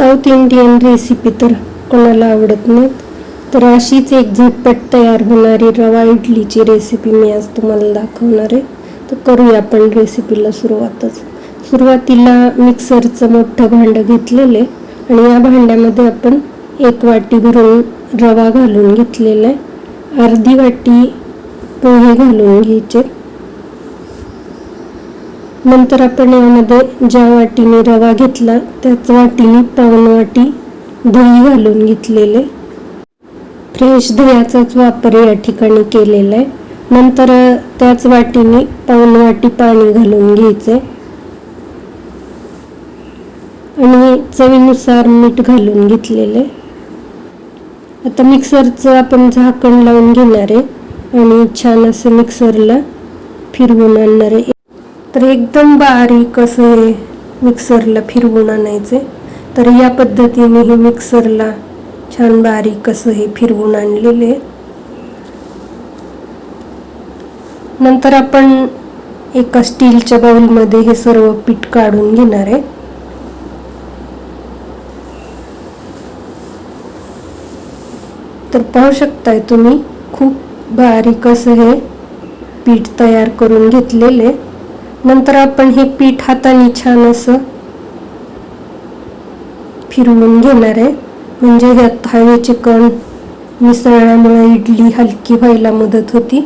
South Indian recipe तर कोणाला आवडत नाहीत. तर अशीच एक झटपट तयार होणारी रवा इडलीची रेसिपी मी आज तुम्हाला दाखवणार आहे. तर करूया आपण रेसिपीला सुरुवातच. सुरुवातीला मिक्सरचं मोठं भांडं घेतलेलं आहे आणि या भांड्यामध्ये आपण एक वाटी भरून रवा घालून घेतलेला आहे. अर्धी वाटी पोहे घालून घ्यायचे. नंतर आपण यामध्ये ज्या वाटीने रवा घेतला त्याच वाटीने पाऊण वाटी दही घालून घेतलेले. फ्रेश दह्याचाच वापर या ठिकाणी केलेला आहे. नंतर त्याच वाटीने पाऊण वाटी पाणी घालून घ्यायचे. आणि चवीनुसार मीठ घालून घेतलेले. आता मिक्सरचं आपण झाकण लावून घेणार आहे. आणि छान असं मिक्सरला फिरवून आणणार आहे. तर एकदम बारीक असं हे मिक्सरला फिरवून आणायचे. तर या पद्धतीने हे मिक्सरला छान बारीक असं हे फिरवून आणलेले नंतर आपण एका स्टीलच्या बाउलमध्ये हे सर्व पीठ काढून घेणार आहे. तर पाहू शकताय तुम्ही खूप बारीक असं हे पीठ तयार करून घेतलेले नंतर आपण हे पीठ हाताने छान असं फिरवून घेणार आहे. म्हणजे ह्यात हवेचे कण मिसळल्यामुळे इडली हलकी व्हायला मदत होती.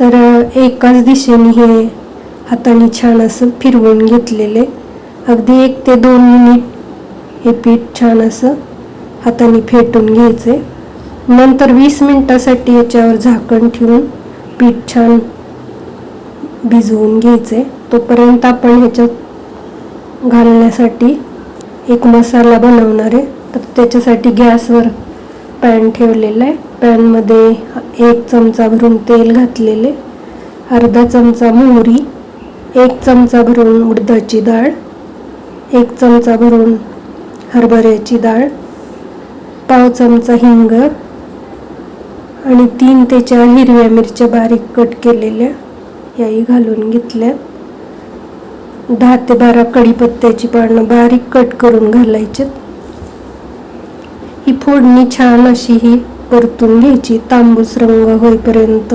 तर एकाच दिशेने हे हाताने छान असं फिरवून घेतलेले. अगदी एक ते दोन मिनिट हे पीठ छान असं हाताने फेटून घ्यायचे नंतर वीस मिनटासाठी याच्यावर झाकण ठेवून पीठ छान भिजवून घ्यायचे. तोपर्यंत आपण ह्याच्यात घालण्यासाठी एक मसाला बनवणार आहे. तर त्याच्यासाठी गॅसवर पॅन ठेवलेला आहे. पॅनमध्ये एक चमचा भरून तेल घातलेले अर्धा चमचा मोहरी एक चमचा भरून उडदाची डाळ एक चमचा भरून हरभऱ्याची डाळ पाव चमचा हिंग आणि तीन ते चार हिरव्या मिरच्या बारीक कट केलेल्या याही घालून घेतल्या. दहा ते बारा कढीपत्त्याची पानं बारीक कट करून घालायचे ही फोडणी छान अशी ही परतून घ्यायची. तांबूस रंग होईपर्यंत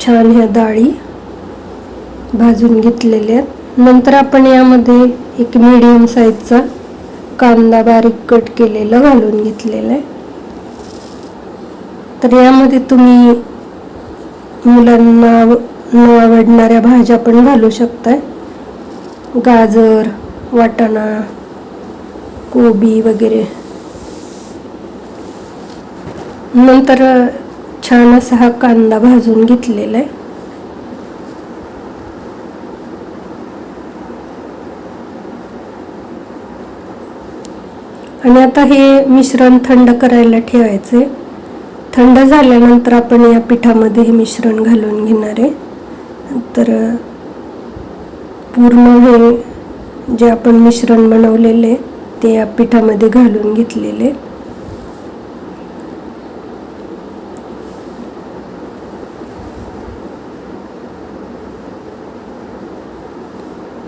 छान ह्या डाळी भाजून घेतलेल्या. आहेत नंतर आपण यामध्ये एक मीडियम साईजचा कांदा बारीक कट केलेला घालून घेतलेला आहे. तर यामध्ये तुम्ही मुलांना न आवडणाऱ्या भाज्या पण घालू शकताय. गाजर वाटाणा कोबी वगैरे. नंतर छान असा हा कांदा भाजून घेतलेला आहे. आणि आता हे मिश्रण थंड करायला ठेवायचे थंड झाल्यानंतर आपण या पिठामध्ये हे मिश्रण घालून घेणार आहे. तर पूर्ण हे जे आपण मिश्रण बनवलेले ते या पिठामध्ये घालून घेतलेले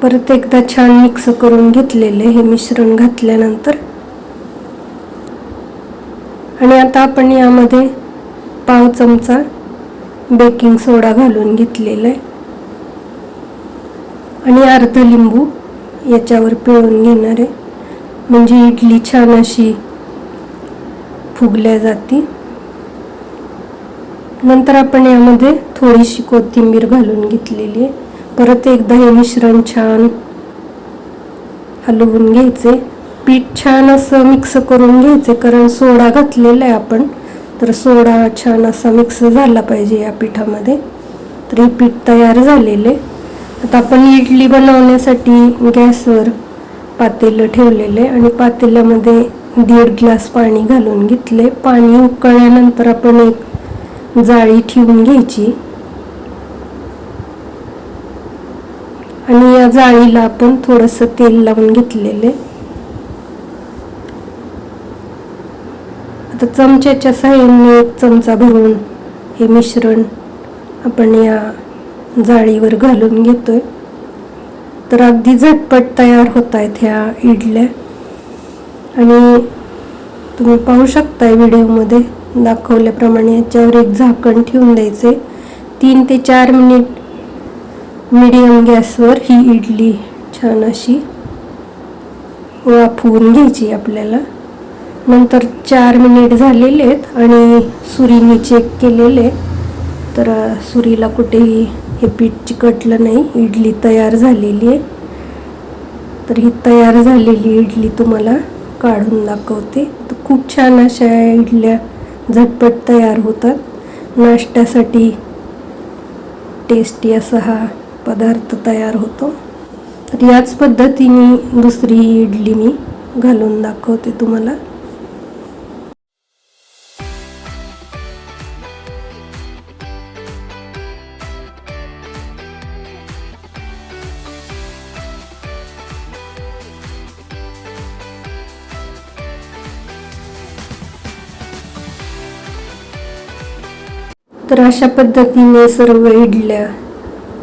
परत एकदा छान मिक्स करून घेतलेले हे मिश्रण घातल्यानंतर आणि आता आपण यामध्ये पाव चमचा बेकिंग सोडा घालून घेतलेला आहे. आणि अर्ध लिंबू याच्यावर पिळून घेणार आहे. म्हणजे इडली छान अशी फुगल्या जाते. नंतर आपण यामध्ये थोडीशी कोथिंबीर घालून घेतलेली आहे. परत एकदा हे मिश्रण छान हलवून घ्यायचे. पीठ छान असं मिक्स करून घ्यायचे कारण सोडा घातलेला आहे आपण. तर सोडा छान असा मिक्स झाला पाहिजे या पिठामध्ये. तर हे पीठ तयार झालेले आता आपण इडली बनवण्यासाठी गॅसवर पातेलं ठेवलेले आणि पातेल्यामध्ये दीड ग्लास पाणी घालून घेतले पाणी उकळल्यानंतर आपण एक जाळी ठेवून घ्यायची. आणि या जाळीला आपण थोडंसं तेल लावून घेतलेले आता चमच्याच्या साह्याने एक चमचा भरून हे मिश्रण आपण या जाळीवर घालून घेतोय. तर अगदी झटपट तयार होत आहेत ह्या इडल्या. आणि तुम्ही पाहू शकताय व्हिडिओमध्ये दाखवल्याप्रमाणे याच्यावर एक झाकण ठेवून द्यायचे. तीन ते चार मिनिट मिडियम गॅसवर ही इडली छान अशी वाफवून घ्यायची आपल्याला. नंतर चार मिनिट झालेले आहेत आणि सुरीने चेक केलेले तर सुरीला कुठेही हे पीठ चिकटलं नाही. इडली तयार झालेली आहे. तर ही तयार झालेली इडली तुम्हाला काढून दाखवते. तर खूप छान अशा इडल्या झटपट तयार होतात. नाश्त्यासाठी टेस्टी असा हा पदार्थ तयार होतो. तर याच पद्धतीने दुसरी इडली मी घालून दाखवते तुम्हाला. तर अशा पद्धतीने सर्व इडल्या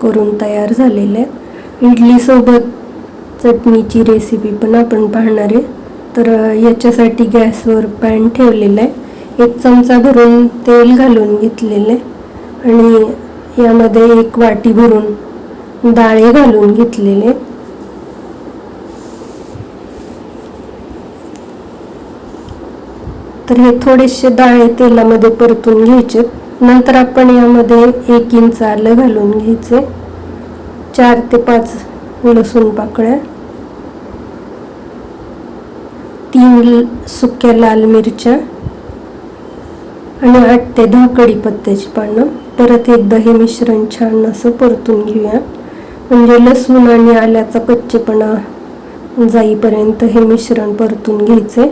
करून तयार झालेल्या आहेत. इडलीसोबत चटणीची रेसिपी पण आपण पाहणार आहे. तर याच्यासाठी गॅसवर पॅन ठेवलेला आहे. एक चमचा भरून तेल घालून घेतलेलं आहे. आणि यामध्ये एक वाटी भरून डाळे घालून घेतलेले तर हे थोडेसे डाळे तेलामध्ये परतून घ्यायचे नंतर आपण यामध्ये एक इंच आलं घालून घ्यायचे. चार ते पाच लसूण पाकळ्या. तीन सुक्या लाल मिरच्या. आणि आठ ते दहा कढीपत्त्याची पानं. परत एकदा हे मिश्रण छान असं परतून घेऊया. म्हणजे लसूण आणि आल्याचा कच्चेपणा जाईपर्यंत हे मिश्रण परतून घ्यायचे.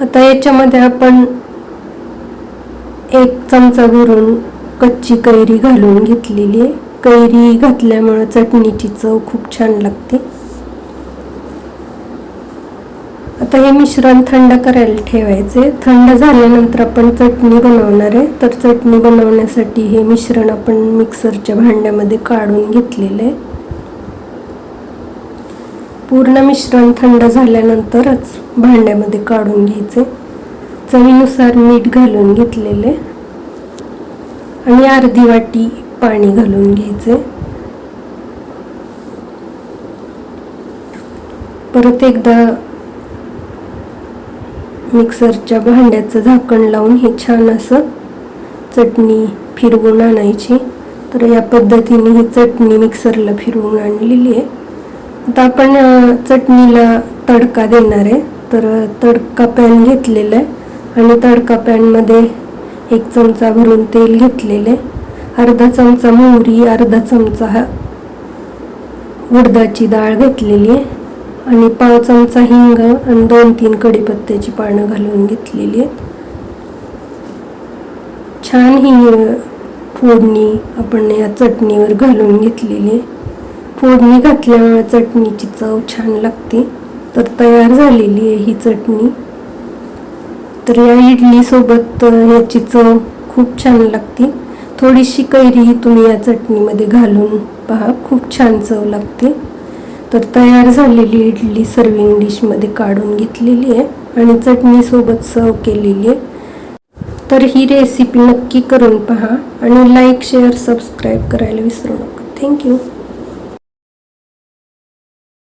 आता याच्यामध्ये आपण एक चमचा भरून कच्ची कैरी घालून घेतलेली आहे. कैरी घातल्यामुळे चटणीची चव खूप छान लागते. आता हे मिश्रण थंड करायला ठेवायचे थंड झाल्यानंतर आपण चटणी बनवणार आहे. तर चटणी बनवण्यासाठी हे मिश्रण आपण मिक्सरच्या भांड्यामध्ये काढून घेतलेलं आहे. पूर्ण मिश्रण थंड झाल्यानंतरच भांड्यामध्ये काढून घ्यायचे. चवीनुसार मीठ घालून घेतलेले. आणि अर्धी वाटी पाणी घालून घ्यायचे. परत एकदा मिक्सरच्या भांड्याचं झाकण लावून हे छान असं चटणी फिरवून आणायची. तर या पद्धतीने ही चटणी मिक्सरला फिरवून आणलेली आहे. आता आपण चटणीला तडका देणार आहे. तर तडका पॅन घेतलेला आहे आणि तडका पॅनमध्ये एक चमचा भरून तेल घेतलेले अर्धा चमचा मोहरी अर्धा चमचा हा उडदाची डाळ घेतलेली आहे. आणि पाव चमचा हिंग आणि दोन तीन कढीपत्त्याची पानं घालून घेतलेली आहेत. छान ही फोडणी आपण या चटणीवर घालून घेतलेली आहे. फोडणी घातल्यामुळे चटणीची चव छान लागते. तर तयार झालेली आहे ही चटणी. तर या इडलीसोबत याची चव खूप छान लागते. थोडीशी कैरी तुम्ही या चटणीमध्ये घालून पहा खूप छान चव लागते. तर तयार झालेली इडली सर्विंग डिशमध्ये काढून घेतलेली आहे आणि चटणीसोबत सर्व केलेली आहे. तर ही रेसिपी नक्की करून पहा आणि लाईक शेअर सबस्क्राईब करायला विसरू नका. थँक्यू